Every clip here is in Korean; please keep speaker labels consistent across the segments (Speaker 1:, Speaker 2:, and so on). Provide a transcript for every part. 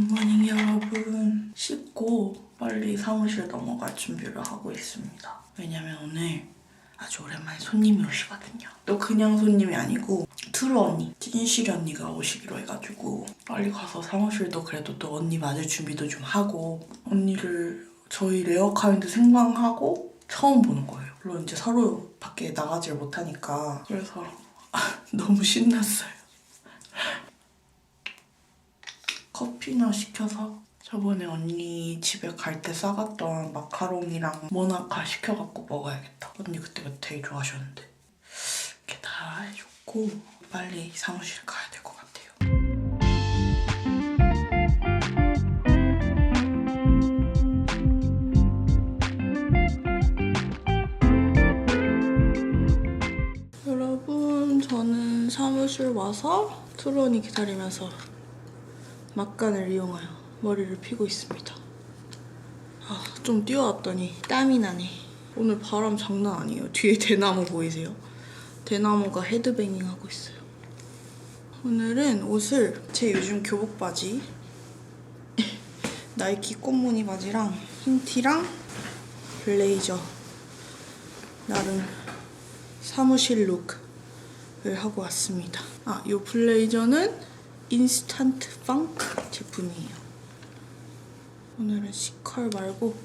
Speaker 1: 굿모닝 여러분. 씻고 빨리 사무실 넘어갈 준비를 하고 있습니다. 왜냐면 오늘 아주 오랜만에 손님이 오시거든요. 또 그냥 손님이 아니고 트루 언니, 찐실이 언니가 오시기로 해가지고 빨리 가서 사무실도 그래도 또 언니 맞을 준비도 좀 하고 언니를 저희 레어카인드 생방하고 처음 보는 거예요. 물론 이제 서로 밖에 나가질 못하니까 그래서 너무 신났어요. 커피나 시켜서 저번에 언니 집에 갈 때 싸갔던 마카롱이랑 모나카 시켜갖고 먹어야겠다. 언니 그때가 되게 좋아하셨는데. 이렇게 다 해줬고 빨리 사무실 가야 될 것 같아요. 여러분 저는 사무실 와서 트론이 기다리면서 막간을 이용하여 머리를 피고 있습니다. 아, 좀 뛰어왔더니 땀이 나네. 오늘 바람 장난 아니에요. 뒤에 대나무 보이세요? 대나무가 헤드뱅잉 하고 있어요. 오늘은 옷을 제 요즘 교복 바지 나이키 꽃무늬 바지랑 흰 티랑 블레이저 나름 사무실 룩을 하고 왔습니다. 아, 이 블레이저는 인스턴트 펑크 제품이에요. 오늘은 C컬 말고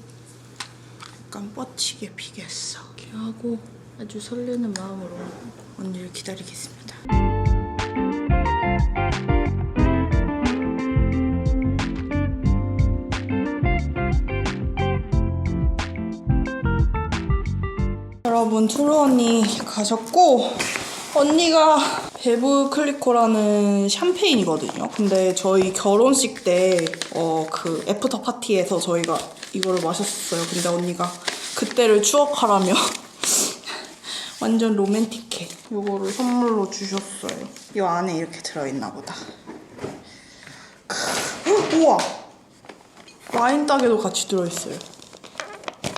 Speaker 1: 약간 뻗치게 피겠어. 이렇게 하고 아주 설레는 마음으로 언니를 기다리겠습니다. 여러분 투루 언니 가셨고 언니가 베브 클리코라는 샴페인이거든요. 근데 저희 결혼식 때 어 그 애프터 파티에서 저희가 이거를 마셨어요. 근데 언니가 그때를 추억하라며 완전 로맨틱해. 이거를 선물로 주셨어요. 이 안에 이렇게 들어있나 보다. 크, 우와! 와인 따개도 같이 들어있어요.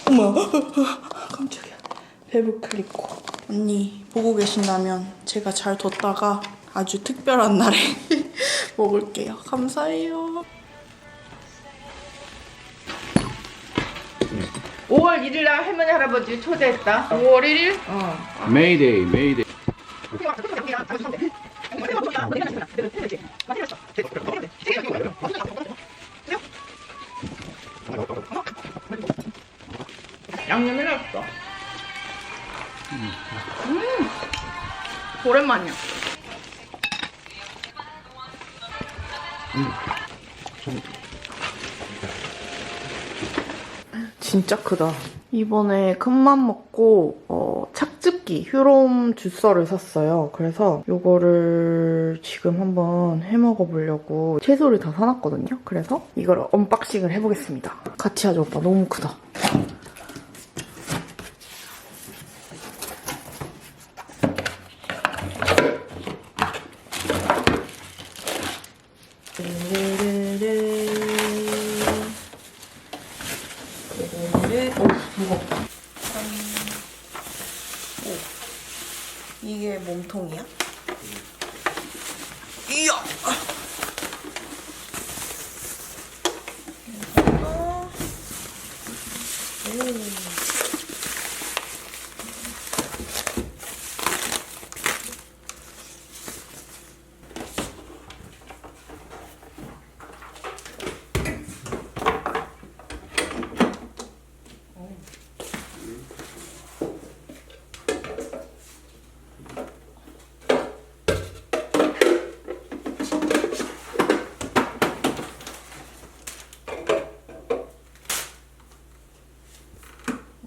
Speaker 1: 어머. 베브 클리코. 언니 보고 계신다면 제가 잘 뒀다가 아주 특별한 날에 먹을게요. 감사해요.
Speaker 2: 5월 1일 날 할머니 할아버지 초대했다. 5월 1일? 어.
Speaker 3: 메이데이 메이데이
Speaker 2: 양념 해놨어. 오랜만이야.
Speaker 1: 진짜 크다. 이번에 큰맘 먹고 어, 착즙기 휴롬 주서를 샀어요. 그래서 이거를 지금 한번 해 먹어보려고 채소를 다 사놨거든요. 그래서 이걸 언박싱을 해보겠습니다. 같이 하죠, 오빠. 너무 크다. 르르르. 오, 무겁다. 짠. 오. 이게 몸통이야? 이야! 이거.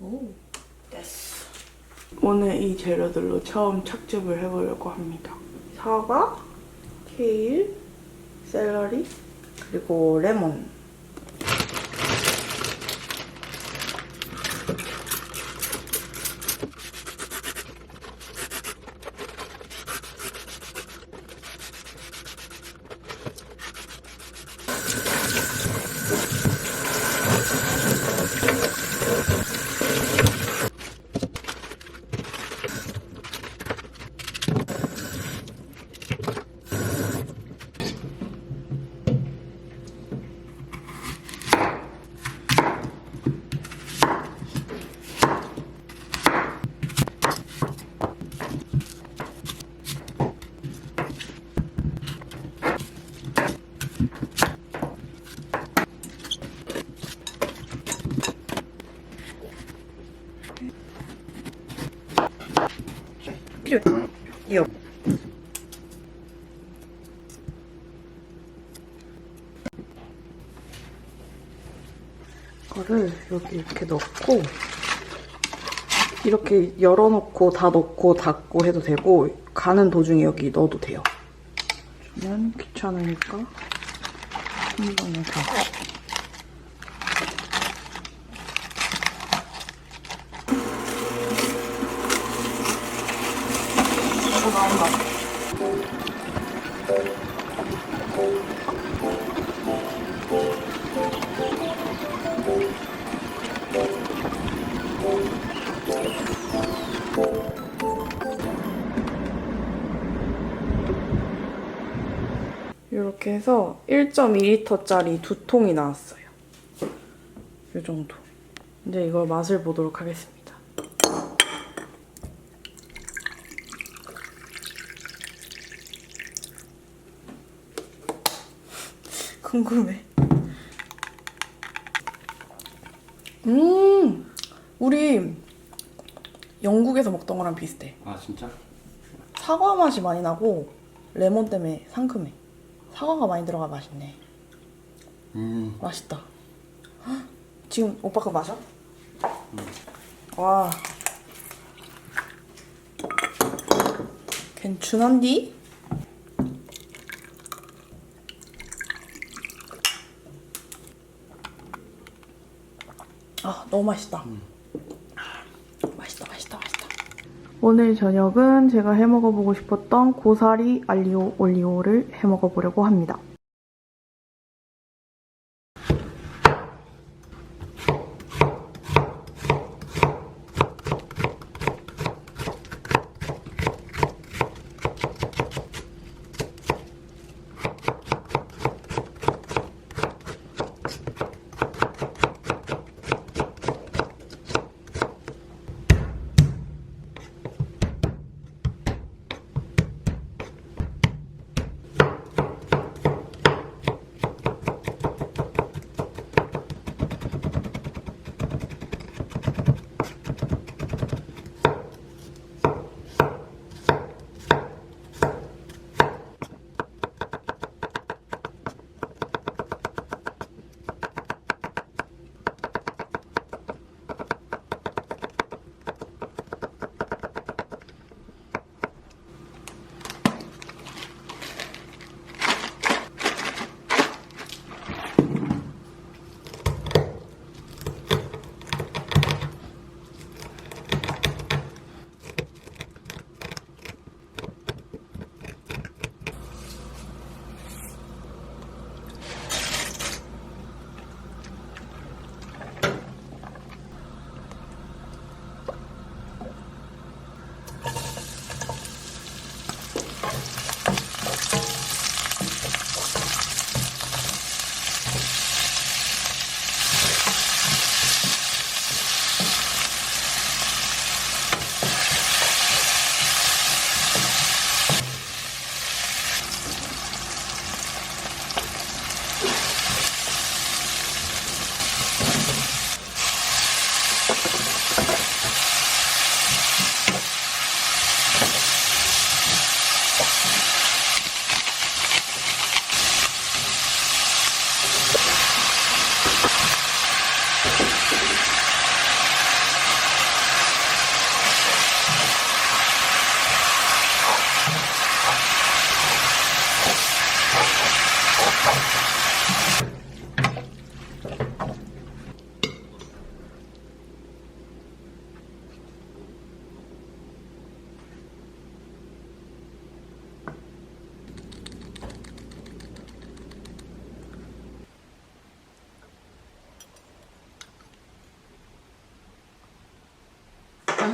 Speaker 1: 오. 됐어. 오늘 이 재료들로 처음 착즙을 해보려고 합니다. 사과, 케일, 샐러리, 그리고 레몬. 필요해요. 이거를 여기 이렇게 넣고 이렇게 열어놓고 다 넣고 닫고 해도 되고 가는 도중에 여기 넣어도 돼요. 그러면 귀찮으니까 한 번에 다 이렇게 해서 1.2리터짜리 두 통이 나왔어요. 이 정도. 이제 이걸 맛을 보도록 하겠습니다. 궁금해. 음, 우리 영국에서 먹던 거랑 비슷해.
Speaker 3: 아 진짜?
Speaker 1: 사과 맛이 많이 나고 레몬 때문에 상큼해. 사과가 많이 들어가 맛있네.
Speaker 3: 음
Speaker 1: 맛있다. 헉, 지금 오빠 거 마셔? 와. 괜찮은디? 아, 너무 맛있다. 맛있다, 맛있다, 맛있다. 오늘 저녁은 제가 해 먹어보고 싶었던 고사리 알리오 올리오를 해 먹어보려고 합니다.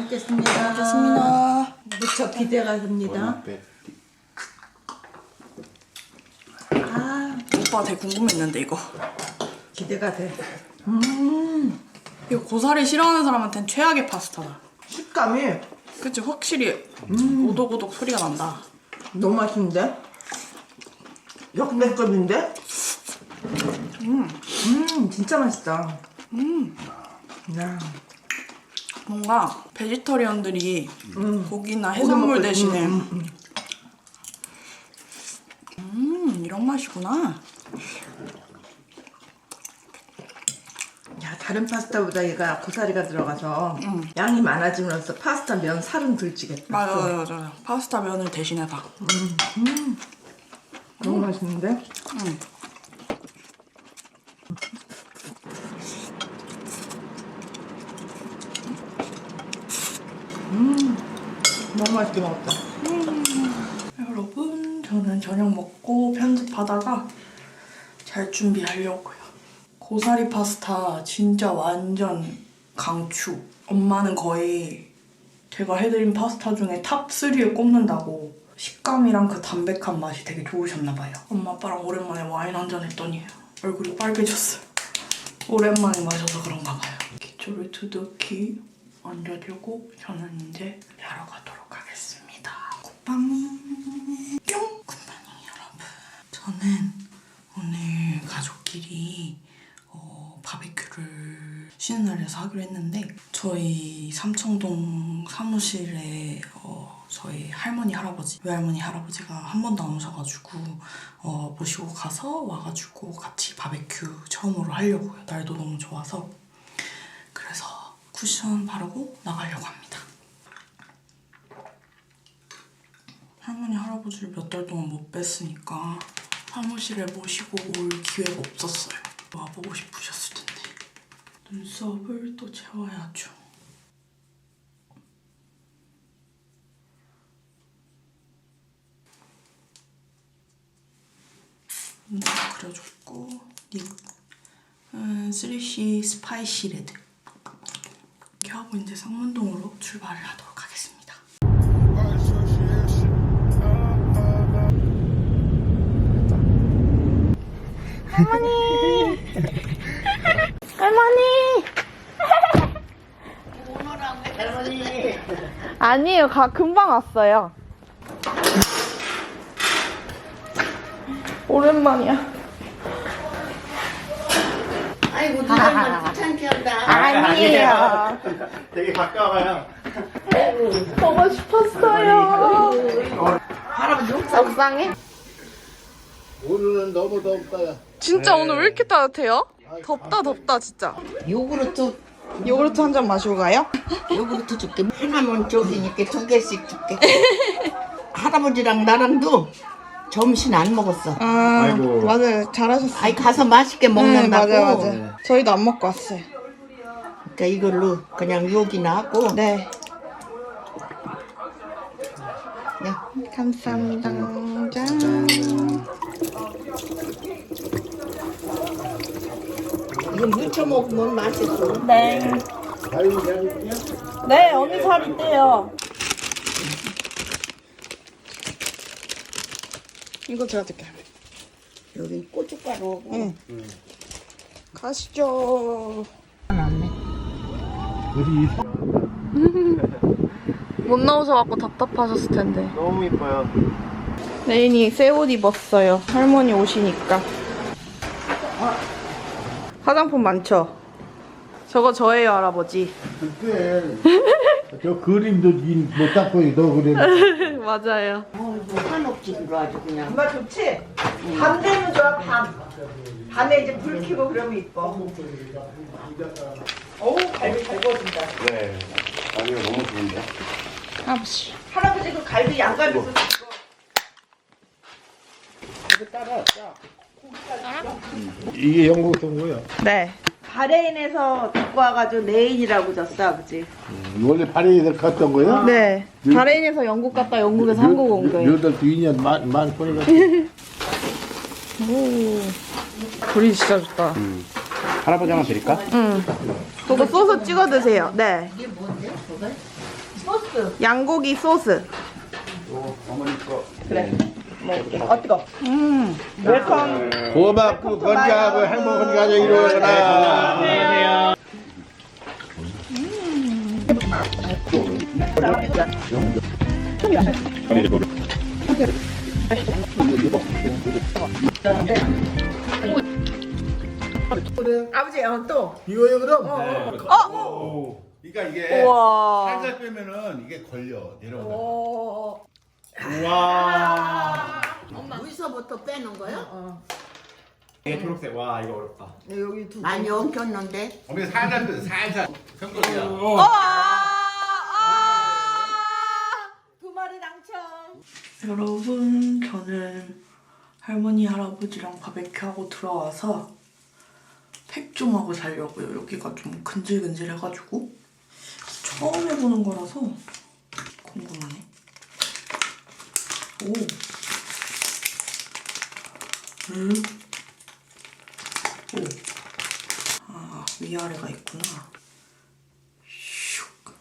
Speaker 4: 먹겠습니다.
Speaker 1: 좋습니다.
Speaker 4: 무척 기대가 됩니다.
Speaker 3: 네.
Speaker 4: 아,
Speaker 1: 오빠 되게 궁금했는데 이거.
Speaker 4: 기대가 돼.
Speaker 1: 이거 고사리 싫어하는 사람한테는 최악의 파스타다.
Speaker 4: 식감이
Speaker 1: 그치 확실히 오독오독 소리가 난다.
Speaker 4: 너무 맛있는데? 역대급인데? 음, 진짜 맛있다. 음, 야,
Speaker 1: 뭔가 베지터리언들이 고기나
Speaker 4: 고기
Speaker 1: 해산물 대신에
Speaker 4: 음,
Speaker 1: 음,
Speaker 4: 음,
Speaker 1: 이런 맛이구나.
Speaker 4: 야, 다른 파스타보다 얘가 고사리가 들어가서 양이 많아지면서 파스타 면 살은 덜 찌겠다.
Speaker 1: 맞아요, 맞아요. 파스타 면을 대신해서.
Speaker 4: 너무 맛있는데? 음, 너무 맛있게 먹었다.
Speaker 1: 여러분, 저는 저녁 먹고 편집하다가 잘 준비하려고요. 고사리 파스타 진짜 완전 강추. 엄마는 거의 제가 해드린 파스타 중에 탑 3에 꼽는다고 식감이랑 그 담백한 맛이 되게 좋으셨나봐요. 엄마 아빠랑 오랜만에 와인 한잔 했더니 얼굴이 빨개졌어요. 오랜만에 마셔서 그런가 봐요. 기초를 두둑히 얹어주고 저는 이제 자러 가도록. 굿밤 뿅! 굿밤이 여러분. 저는 오늘 가족끼리 어, 바베큐를 쉬는 날에서 하기로 했는데 저희 삼청동 사무실에 어, 저희 할머니 할아버지 외할머니 할아버지가 한 번도 안 오셔가지고 어, 모시고 가서 와가지고 같이 바베큐 처음으로 하려고요 날도 너무 좋아서 그래서 쿠션 바르고 나가려고 합니다 할머니 할아버지를 몇 달 동안 못 뵀으니까 사무실에 모시고 올 기회가 없었어요. 와보고 싶으셨을 텐데 눈썹을 또 채워야죠. 눈썹 그려줬고 립 음, 3C 스파이시 레드 이렇게 하고 이제 상문동으로 출발을 하도록
Speaker 2: 아니에요. 가 금방 왔어요.
Speaker 1: 오랜만이야.
Speaker 5: 아이고 누나만 귀찮게 한다.
Speaker 2: 아니에요.
Speaker 3: 되게 가까워요.
Speaker 2: 보고 싶었어요. 옥상에?
Speaker 3: 오늘은 너무 덥다.
Speaker 2: 진짜 오늘 왜 이렇게 따뜻해요? 덥다 덥다 진짜.
Speaker 5: 요구르트
Speaker 2: 요구르트 한 잔 마시고 가요?
Speaker 5: 요구르트 줄게. 하나만 줘기니까 두 개씩 줄게. 할아버지랑 나랑도 점심 안 먹었어.
Speaker 2: 아
Speaker 3: 아이고.
Speaker 2: 맞아요 잘하셨어요.
Speaker 5: 아이 가서 맛있게
Speaker 2: 네,
Speaker 5: 먹는다고.
Speaker 2: 맞아요 맞아요. 저희도 안 먹고 왔어요.
Speaker 5: 그러니까 이걸로 그냥 요기나 하고.
Speaker 2: 네
Speaker 5: 야,
Speaker 2: 감사합니다. 짠.
Speaker 5: 이거 무쳐 먹으면 맛있어.
Speaker 2: 네. 네 언니 살 있대요. 이거 제가 드릴게요.
Speaker 5: 여기 고춧가루.
Speaker 2: 응. 가시죠.
Speaker 3: 우리
Speaker 2: 못 나오셔 갖고 답답하셨을 텐데.
Speaker 3: 너무 이뻐요.
Speaker 2: 레인이 새 옷 입었어요. 할머니 오시니까. 화장품 많죠? 저거 저예요, 할아버지.
Speaker 3: 그때 저 그림도 못 닦고 너 그래.
Speaker 2: 맞아요.
Speaker 5: 어, 이거 한옥집으로 아주 그냥.
Speaker 4: 정말 좋지? 밤 되면 좋아, 밤. 밤에 이제 불 켜고 그러면 이뻐. 어우, 갈비 잘 구워진다.
Speaker 3: 네. 아니요 너무 좋은데.
Speaker 2: 할아버지.
Speaker 4: 할아버지 그 갈비 양갈비 소스
Speaker 3: 이 게 영국 동거요.
Speaker 2: 네.
Speaker 4: 바레인에서 듣고 와가지고 레인이라고 줬어, 아버지.
Speaker 3: 원래 파리에서 갔던 거요?
Speaker 2: 네. 바레인에서 영국 갔다 영국에서 한국 온 거예요.
Speaker 3: 여덟 2년 만, 만 보내가.
Speaker 2: 불이 진짜 좋다.
Speaker 3: 할아버지 하나 드릴까?
Speaker 2: 응. 그거 소스 찍어 드세요. 네. 소스. 양고기 소스.
Speaker 3: 어머니 거.
Speaker 4: 어, 뜨거.
Speaker 2: 음.
Speaker 4: 웰컴.
Speaker 3: 고맙고 건강하고 행복한 가정 이루어라.
Speaker 4: 아버지, 어, 또.
Speaker 3: 이거요 그럼?
Speaker 2: 어?
Speaker 3: 그러니까 이게
Speaker 2: 우와.
Speaker 3: 살살 빼면은 이게 걸려 내려온다.
Speaker 4: 어,
Speaker 3: 우와.
Speaker 5: 어디서부터 빼는 거요?
Speaker 6: 이게 초록색 와 이거 어렵다
Speaker 4: 여기 두
Speaker 5: 많이 엉켰는데
Speaker 3: 어머니 살살 살살 성공이야.
Speaker 4: 두 마리 당첨.
Speaker 1: 여러분 저는 할머니 할아버지랑 바베큐 하고 들어와서 팩 좀 하고 자려고요. 여기가 좀 근질근질해가지고 처음 해보는 거라서 궁금하네. 오. 음. 오. 아 위아래가 있구나. 슉.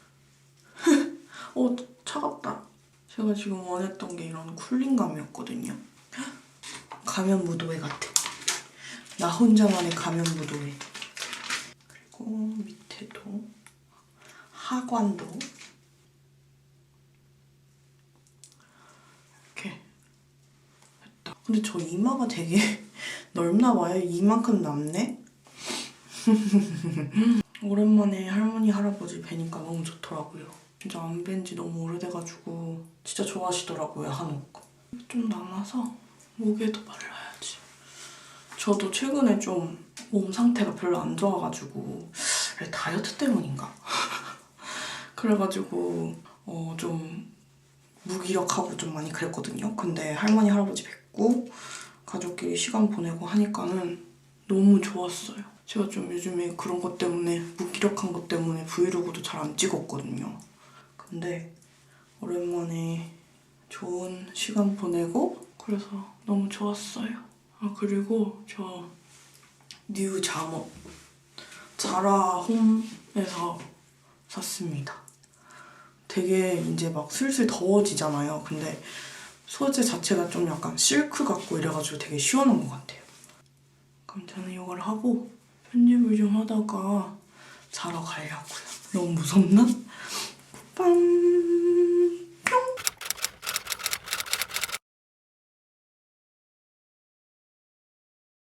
Speaker 1: 오 차갑다. 제가 지금 원했던 게 이런 쿨링감이었거든요. 가면 무도회 같아. 나 혼자만의 가면 무도회. 그리고 밑에도 하관도 이렇게 됐다. 근데 저 이마가 되게 넓나 봐요. 이만큼 남네. 오랜만에 할머니 할아버지 뵈니까 너무 좋더라고요. 진짜 안 뵌 지 너무 오래돼가지고 진짜 좋아하시더라고요 한옥. 좀 남아서 목에도 발라야지. 저도 최근에 좀 몸 상태가 별로 안 좋아가지고 다이어트 때문인가? 그래가지고 어 좀 무기력하고 좀 많이 그랬거든요. 근데 할머니 할아버지 뵙고 가족끼리 시간 보내고 하니까는 너무 좋았어요. 제가 좀 요즘에 그런 것 때문에 무기력한 것 때문에 브이로그도 잘 안 찍었거든요. 근데 오랜만에 좋은 시간 보내고 그래서 너무 좋았어요. 아 그리고 저 뉴 잠옷 자라 홈에서 샀습니다. 되게 이제 막 슬슬 더워지잖아요. 근데 소재 자체가 좀 약간 실크 같고 이래가지고 되게 시원한 것 같아요. 그럼 저는 이걸 하고 편집을 좀 하다가 자러 가려고요. 너무 무섭나? 빰.